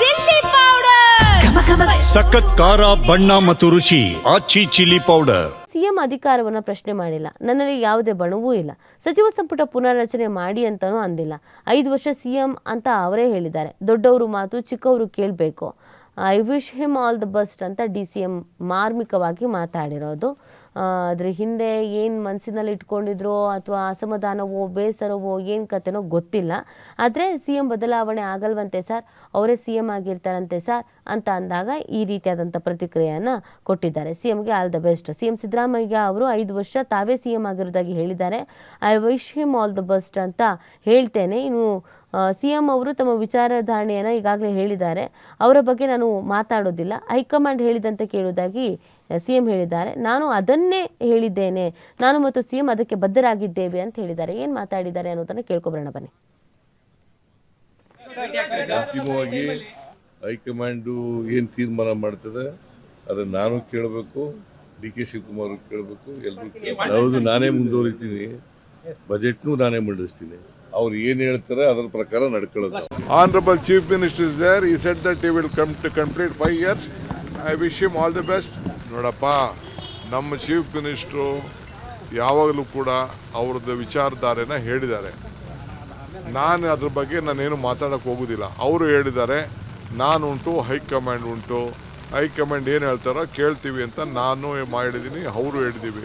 Chilli powder. ಸಖತ್ ಖಾರ ಬಣ್ಣ ಮತ್ತು ರುಚಿ ಆಚಿ ಚಿಲ್ಲಿ ಪೌಡರ್. ಸಿಎಂ ಅಧಿಕಾರವನ್ನು ಪ್ರಶ್ನೆ ಮಾಡಿಲ್ಲ. ನನ್ನಲ್ಲಿ ಯಾವುದೇ ಬಣವೂ ಇಲ್ಲ. ಸಚಿವ ಸಂಪುಟ ಪುನರ್ರಚನೆ ಮಾಡಿ ಅಂತಲೂ ಅಂದಿಲ್ಲ. ಐದು ವರ್ಷ ಸಿಎಂ ಅಂತ ಅವರೇ ಹೇಳಿದ್ದಾರೆ. ದೊಡ್ಡವರು ಮಾತು ಚಿಕ್ಕವರು ಕೇಳಬೇಕು. I wish him all the best ಅಂತ ಡಿ ಸಿ ಎಂ ಮಾರ್ಮಿಕವಾಗಿ ಮಾತಾಡಿರೋದು. ಅದ್ರ ಹಿಂದೆ ಏನು ಮನಸ್ಸಿನಲ್ಲಿ ಇಟ್ಕೊಂಡಿದ್ರೋ ಅಥವಾ ಅಸಮಾಧಾನವೋ, ಬೇಸರವೋ, ಏನು ಕತೆನೋ ಗೊತ್ತಿಲ್ಲ. ಆದರೆ ಸಿ ಎಂ ಬದಲಾವಣೆ ಆಗಲ್ವಂತೆ ಸರ್. ಅವರೇ ಸಿ ಎಂ ಆಗಿರ್ತಾರಂತೆ ಸರ್ ಅಂತ ಅಂದಾಗ ಈ ರೀತಿಯಾದಂಥ ಪ್ರತಿಕ್ರಿಯೆಯನ್ನು ಕೊಟ್ಟಿದ್ದಾರೆ. C ಎಂಗೆ all the best. C M Siddaramaiah ಅವರು ಐದು ವರ್ಷ ತಾವೇ ಸಿ ಎಂ ಆಗಿರೋದಾಗಿ ಹೇಳಿದ್ದಾರೆ. I wish him all the best ಅಂತ ಹೇಳ್ತೇನೆ. ಇನ್ನು ಸಿ ಎಂ ಅವರು ತಮ್ಮ ವಿಚಾರಧಾರಣೆಯನ್ನು ಈಗಾಗಲೇ ಹೇಳಿದ್ದಾರೆ. ಅವರ ಬಗ್ಗೆ ನಾನು ಮಾತಾಡೋದಿಲ್ಲ. ಹೈಕಮಾಂಡ್ ಹೇಳಿದಂತೆ ಕೇಳುವುದಾಗಿ ಸಿ ಎಂ ಹೇಳಿದ್ದಾರೆ. ನಾನು ಅದನ್ನೇ ಹೇಳಿದ್ದೇನೆ. ನಾನು ಮತ್ತು ಸಿ ಎಂ ಅದಕ್ಕೆ ಬದ್ಧರಾಗಿದ್ದೇವೆ ಅಂತ ಹೇಳಿದ್ದಾರೆ. ಏನು ಮಾತಾಡಿದ್ದಾರೆ ಅನ್ನೋದನ್ನು ಕೇಳ್ಕೊಬರೋಣ ಬನ್ನಿ. ಅಂತಿಮವಾಗಿ ಹೈಕಮಾಂಡು ಏನು ತೀರ್ಮಾನ ಮಾಡ್ತದೆ ಅದನ್ನು ನಾನು ಕೇಳಬೇಕು ಡಿ ಕೆ ಶಿವಕುಮಾರ್ ಕೇಳಬೇಕು ಎಲ್ಲರೂ ಹೌದು ನಾನೇ ಮುಂದುವರಿತೀನಿ. ಬಜೆಟ್ನು ನಾನೇ ಮಂಡಿಸ್ತೀನಿ. ಅವ್ರು ಏನು ಹೇಳ್ತಾರೆ ಅದರ ಪ್ರಕಾರ ನಡ್ಕೊಳ್ಳೋದು ಆನರಬಲ್ ಚೀಫ್ ಮಿನಿಸ್ಟರ್ ಸರ್ ಈ set He said that he will come to complete five years. I wish him all the best. ನೋಡಪ್ಪ, ನಮ್ಮ ಚೀಫ್ ಮಿನಿಸ್ಟ್ರು ಯಾವಾಗಲೂ ಕೂಡ ಅವ್ರದ್ದು ವಿಚಾರಧಾರೆನ ಹೇಳಿದ್ದಾರೆ. ನಾನು ಅದ್ರ ಬಗ್ಗೆ ನಾನೇನು ಮಾತಾಡೋಕೆ ಹೋಗೋದಿಲ್ಲ. ಅವರು ಹೇಳಿದ್ದಾರೆ, ನಾನು ಉಂಟು, ಹೈಕಮಾಂಡ್ ಉಂಟು. ಹೈಕಮಾಂಡ್ ಏನು ಹೇಳ್ತಾರೋ ಕೇಳ್ತೀವಿ ಅಂತ ನಾನು ಮಾಡಿದ್ದೀನಿ ಅವರು ಹೇಳಿದ್ದೀವಿ